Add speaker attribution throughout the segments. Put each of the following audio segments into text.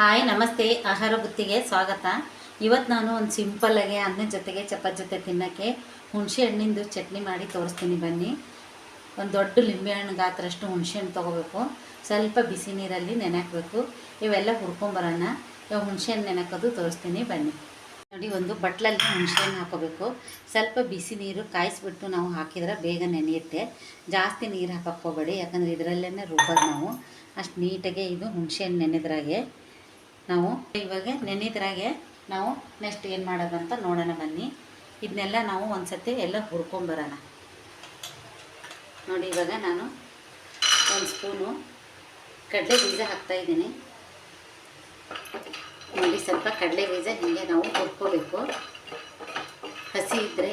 Speaker 1: Hi, ನಮಸ್ತೆ. ಆಹಾರ ಬುತ್ತಿಗೆ ಸ್ವಾಗತ. ಇವತ್ತು ನಾನು ಒಂದು ಸಿಂಪಲ್ಲಾಗಿ ಅನ್ನದ ಜೊತೆಗೆ ಚಪಾತಿ ಜೊತೆ ತಿನ್ನೋಕ್ಕೆ ಹುಣಸೆ ಹಣ್ಣಿಂದು ಚಟ್ನಿ ಮಾಡಿ ತೋರಿಸ್ತೀನಿ ಬನ್ನಿ. ಒಂದು ದೊಡ್ಡ ಲಿಂಬೆಹಣ್ಣು ಗಾತ್ರಷ್ಟು ಹುಣಸೆ ಹಣ್ಣು ತೊಗೋಬೇಕು. ಸ್ವಲ್ಪ ಬಿಸಿ ನೀರಲ್ಲಿ ನೆನೆಹಾಕಬೇಕು ಇವೆಲ್ಲ ಹುರ್ಕೊಂಬರೋಣ ಇವಾಗ ಹುಣಸೆ ಹಣ್ಣು ನೆನಕೋದು ತೋರಿಸ್ತೀನಿ ಬನ್ನಿ. ನೋಡಿ, ಒಂದು ಬಟ್ಲಲ್ಲಿ ಹುಣಸೆ ಹಣ್ಣು ಹಾಕೋಬೇಕು. ಸ್ವಲ್ಪ ಬಿಸಿ ನೀರು ಕಾಯಿಸ್ಬಿಟ್ಟು ನಾವು ಹಾಕಿದ್ರೆ ಬೇಗ ನೆನೆಯುತ್ತೆ. ಜಾಸ್ತಿ ನೀರು ಹಾಕಕ್ಕೆ ಹೋಗಬೇಡಿ. ಯಾಕಂದರೆ ಇದರಲ್ಲೇ ರುಬ್ಬೋದು ನಾವು. ಅಷ್ಟು ನೀಟಾಗೆ ಇದು ಹುಣಸೆ ಹಣ್ಣು ನೆನೆದ್ರಾಗೆ ನಾವು ಇವಾಗ ನೆನೆದ್ರಾಗೆ ನಾವು ನೆಕ್ಸ್ಟ್ ಏನು ಮಾಡೋದಂತ ನೋಡೋಣ ಬನ್ನಿ. ಇದನ್ನೆಲ್ಲ ನಾವು ಒಂದು ಸತಿ ಎಲ್ಲ ಹುರ್ಕೊಂಬರೋಣ ನೋಡಿ, ಇವಾಗ ನಾನು ಒಂದು ಸ್ಪೂನು ಕಡಲೆ ಬೀಜ ಹಾಕ್ತಾಯಿದ್ದೀನಿ ನೋಡಿ, ಸ್ವಲ್ಪ ಕಡಲೆ ಬೀಜ ಹೀಗೆ ನಾವು ಹುರ್ಕೋಬೇಕು. ಹಸಿ ಇದ್ದರೆ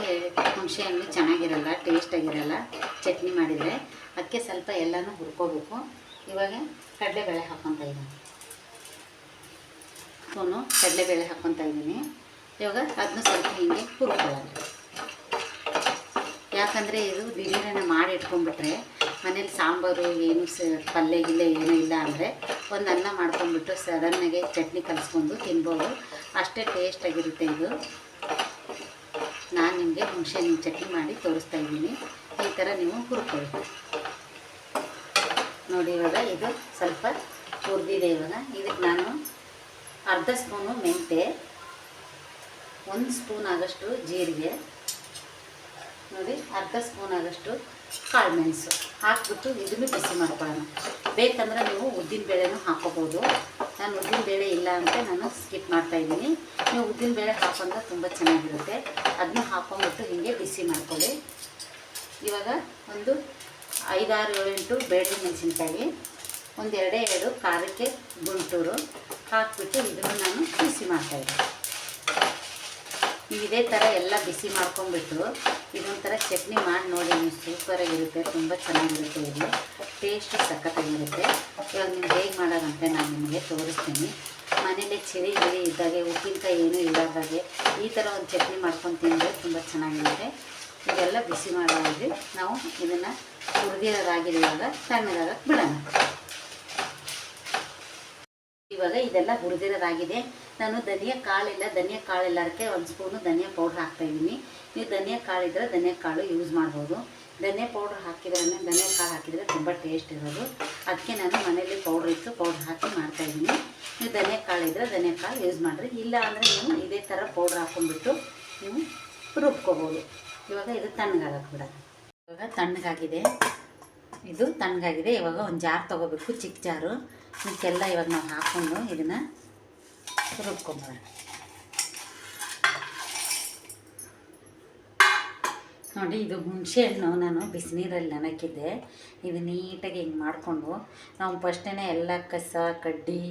Speaker 1: ಹುಣಸೆ ಹಣ್ಣು ಚೆನ್ನಾಗಿರಲ್ಲ ಟೇಸ್ಟಾಗಿರಲ್ಲ ಚಟ್ನಿ ಮಾಡಿದರೆ. ಅದಕ್ಕೆ ಸ್ವಲ್ಪ ಎಲ್ಲನೂ ಹುರ್ಕೋಬೇಕು. ಇವಾಗ ಕಡಲೆಬೇಳೆ ಹಾಕ್ಕೊತಾ ಸ್ಪೂನು ಕಡಲೆಬೇಳೆ ಹಾಕ್ಕೊತಾ ಇದ್ದೀನಿ. ಇವಾಗ ಅದನ್ನ ಸ್ವಲ್ಪ ಹಿಂಗೆ ಹುರ್ಕೊಳ್ಳೋಣ. ಯಾಕಂದರೆ ಇದು ದಿಢೀರನೆ ಮಾಡಿ ಇಟ್ಕೊಂಡ್ಬಿಟ್ರೆ ಮನೇಲಿ ಸಾಂಬಾರು ಏನು ಸ ಪಲ್ಯ ಗಿಲ್ಲೆ ಏನೂ ಇಲ್ಲ ಅಂದರೆ ಒಂದು ಅನ್ನ ಮಾಡ್ಕೊಂಡ್ಬಿಟ್ಟು ಸಡನ್ನಾಗೆ ಚಟ್ನಿ ಕಲಿಸ್ಕೊಂಡು ತಿನ್ಬೋದು. ಅಷ್ಟೇ ಟೇಸ್ಟಾಗಿರುತ್ತೆ ಇದು. ನಾನು ನಿಮಗೆ ಹುಣಸೆ ಚಟ್ನಿ ಮಾಡಿ ತೋರಿಸ್ತಾ ಇದ್ದೀನಿ. ಈ ಥರ ನೀವು ಹುರ್ಕೊಳ್ಳಿ. ನೋಡಿ ಇವಾಗ ಇದು ಸ್ವಲ್ಪ ಹುರಿದಿದೆ ಇವಾಗ. ಇದಕ್ಕೆ ನಾನು ಅರ್ಧ ಸ್ಪೂನು ಮೆಂತೆ, ಒಂದು ಸ್ಪೂನ್ ಆಗೋಷ್ಟು ಜೀರಿಗೆ, ನೋಡಿ, ಅರ್ಧ ಸ್ಪೂನ್ ಆಗೋಷ್ಟು ಕಾಳು ಮೆಣಸು ಹಾಕ್ಬಿಟ್ಟು ಇದನ್ನು ಬಿಸಿ ಮಾಡ್ಕೊಳ್ಳೋಣ. ಬೇಕಂದ್ರೆ ನೀವು ಉದ್ದಿನ ಬೇಳೆನೂ ಹಾಕೋಬೋದು. ನಾನು ಉದ್ದಿನ ಬೇಳೆ ಇಲ್ಲ ಅಂತ ನಾನು ಸ್ಕಿಪ್ ಮಾಡ್ತಾಯಿದ್ದೀನಿ ನೀವು ಉದ್ದಿನ ಬೇಳೆ ಹಾಕೊಂಡ್ರೆ ತುಂಬ ಚೆನ್ನಾಗಿರುತ್ತೆ. ಅದನ್ನ ಹಾಕೊಂಡ್ಬಿಟ್ಟು ಹೀಗೆ ಬಿಸಿ ಮಾಡ್ಕೊಳ್ಳಿ. ಇವಾಗ ಒಂದು ಐದಾರು ಏಳೆಂಟು ಬೇಳೆ ಮೆಣಸಿನ್ಕಾಯಿ, ಒಂದೆರಡೇ ಎರಡು ಖಾರಕ್ಕೆ ಗುಂಟೂರು ಹಾಕ್ಬಿಟ್ಟು ಇದನ್ನು ನಾನು ಬಿಸಿ ಮಾಡ್ತಾಯಿದ್ದೆ ಇದೇ ಥರ ಎಲ್ಲ ಬಿಸಿ ಮಾಡ್ಕೊಂಡ್ಬಿಟ್ಟು ಇದೊಂಥರ ಚಟ್ನಿ ಮಾಡಿ ನೋಡಿ, ನೀವು ಸೂಪರಾಗಿರುತ್ತೆ ತುಂಬ ಚೆನ್ನಾಗಿರುತ್ತೆ ಇದು. ಟೇಸ್ಟ್ ಸಖತ್ತಾಗಿರುತ್ತೆ. ಇವಾಗ ನೀವು ಹೇಗೆ ಮಾಡೋದಂತೆ ನಾನು ನಿಮಗೆ ತೋರಿಸ್ತೀನಿ. ಮನೇಲಿ ಚಿರಿ ಗಿರಿ ಇದ್ದಾಗೆ, ಉಪ್ಪಿನಕಾಯಿ ಏನೂ ಇಲ್ಲದಾಗೆ ಈ ಥರ ಒಂದು ಚಟ್ನಿ ಮಾಡ್ಕೊಂಡು ತಿಂದರೆ ತುಂಬ ಚೆನ್ನಾಗಿರುತ್ತೆ. ಇದೆಲ್ಲ ಬಿಸಿ ಮಾಡೋದ್ರಿ ನಾವು ಇದನ್ನು ಹುರಿದಿರೋದಾಗಿರುವಾಗ ತಣ್ಣಗಾಗಕ್ಕೆ ಬಿಡೋಣ. ಇವಾಗ ಇದೆಲ್ಲ ಹುರಿದಿರೋದಾಗಿದೆ. ನಾನು ಧನಿಯಾ ಇಲ್ಲ ಧನಿಯಾ ಕಾಳು ಅದಕ್ಕೆ ಒಂದು ಸ್ಪೂನು ಧನಿಯಾ ಪೌಡ್ರ್ ಹಾಕ್ತಾಯಿದ್ದೀನಿ ನೀವು ಧನಿಯಾ ಕಾಳಿದ್ರೆ ಧನಿಯ ಕಾಳು ಯೂಸ್ ಮಾಡ್ಬೋದು. ಧನಿಯ ಪೌಡ್ರ್ ಹಾಕಿದ್ರೆ, ಧನಿಯ ಕಾಳು ಹಾಕಿದರೆ ತುಂಬ ಟೇಸ್ಟ್ ಇರೋದು. ಅದಕ್ಕೆ ನಾನು ಮನೆಯಲ್ಲಿ ಪೌಡ್ರ್ ಇತ್ತು ಪೌಡ್ರ್ ಹಾಕಿ ಮಾಡ್ತಾಯಿದ್ದೀನಿ ನೀವು ಧನಿಯಾ ಕಾಳಿದ್ರೆ ಧನಿಯ ಕಾಳು ಯೂಸ್ ಮಾಡಿರಿ. ಇಲ್ಲ ಅಂದರೆ ನೀವು ಇದೇ ಥರ ಪೌಡ್ರ್ ಹಾಕ್ಕೊಂಡ್ಬಿಟ್ಟು ನೀವು ರುಬ್ಕೋಬೋದು. ಇವಾಗ ಇದು ತಣ್ಣಗಾಗಕ್ಕೆ ಬಿಡೋದು ಇವಾಗ ತಣ್ಣಗಾಗಿದೆ. ಇದು ತಣ್ಣಗಾಗಿದೆ. ಇವಾಗ ಒಂದು ಜಾರ್ ತೊಗೋಬೇಕು ಚಿಕ್ಕ ಜಾರು. ಇದಕ್ಕೆಲ್ಲ ಇವಾಗ ನಾವು ಹಾಕ್ಕೊಂಡು ಇದನ್ನು ರುಬ್ಕೊಂಬೋಣ ನೋಡಿ, ಇದು ಹುಣಸೆ ಹಣ್ಣು ನಾನು ಬಿಸಿನೀರಲ್ಲಿ ನೆನಕಿದ್ದೆ. ಇದು ನೀಟಾಗಿ ಹಿಂಗೆ ಮಾಡಿಕೊಂಡು ನಾವು ಫಸ್ಟೇ ಎಲ್ಲ ಕಸ, ಕಡ್ಡಿ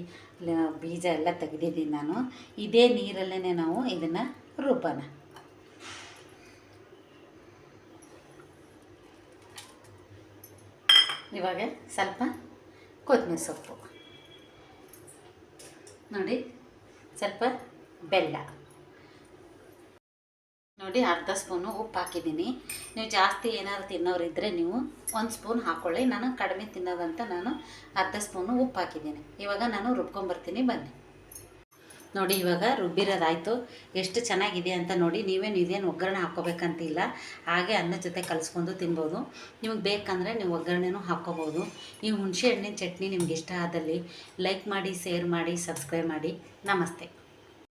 Speaker 1: ಬೀಜ ಎಲ್ಲ ತೆಗೆದಿದ್ದೀನಿ ನಾನು. ಇದೇ ನೀರಲ್ಲೇ ನಾವು ಇದನ್ನು ರುಬ್ಬೋಣ. ಇವಾಗ ಸ್ವಲ್ಪ ಕೊತ್ತಂಬರಿ ಸೊಪ್ಪು. ನೋಡಿ, ಸ್ವಲ್ಪ ಬೆಲ್ಲ. ನೋಡಿ, ಅರ್ಧ ಸ್ಪೂನು ಉಪ್ಪು ಹಾಕಿದ್ದೀನಿ. ನೀವು ಜಾಸ್ತಿ ಏನಾದ್ರು ತಿನ್ನೋರಿದ್ದರೆ ನೀವು ಒಂದು ಸ್ಪೂನ್ ಹಾಕ್ಕೊಳ್ಳಿ ನಾನು ಕಡಿಮೆ ತಿನ್ನೋದಂತ ನಾನು ಅರ್ಧ ಸ್ಪೂನು ಉಪ್ಪು ಹಾಕಿದ್ದೀನಿ. ಇವಾಗ ನಾನು ರುಬ್ಕೊಂಬರ್ತೀನಿ ಬನ್ನಿ. ನೋಡಿ, ಇವಾಗ ರುಬ್ಬಿರೋದಾಯಿತು. ಎಷ್ಟು ಚೆನ್ನಾಗಿದೆ ಅಂತ ನೋಡಿ, ನೀವೇನು ಇದೇನು ಒಗ್ಗರಣೆ ಹಾಕ್ಕೋಬೇಕಂತಿಲ್ಲ. ಹಾಗೆ ಅನ್ನ ಜೊತೆ ಕಲಿಸ್ಕೊಂಡು ತಿನ್ಬೋದು. ನಿಮಗೆ ಬೇಕಂದರೆ ನೀವು ಒಗ್ಗರಣೆನೂ ಹಾಕ್ಕೋಬೋದು. ಈ ಹುಣಸೆ ಹಣ್ಣಿನ ಚಟ್ನಿ ನಿಮ್ಗೆ ಇಷ್ಟ ಆದಲ್ಲಿ ಲೈಕ್ ಮಾಡಿ, ಶೇರ್ ಮಾಡಿ, ಸಬ್ಸ್ಕ್ರೈಬ್ ಮಾಡಿ. ನಮಸ್ತೆ.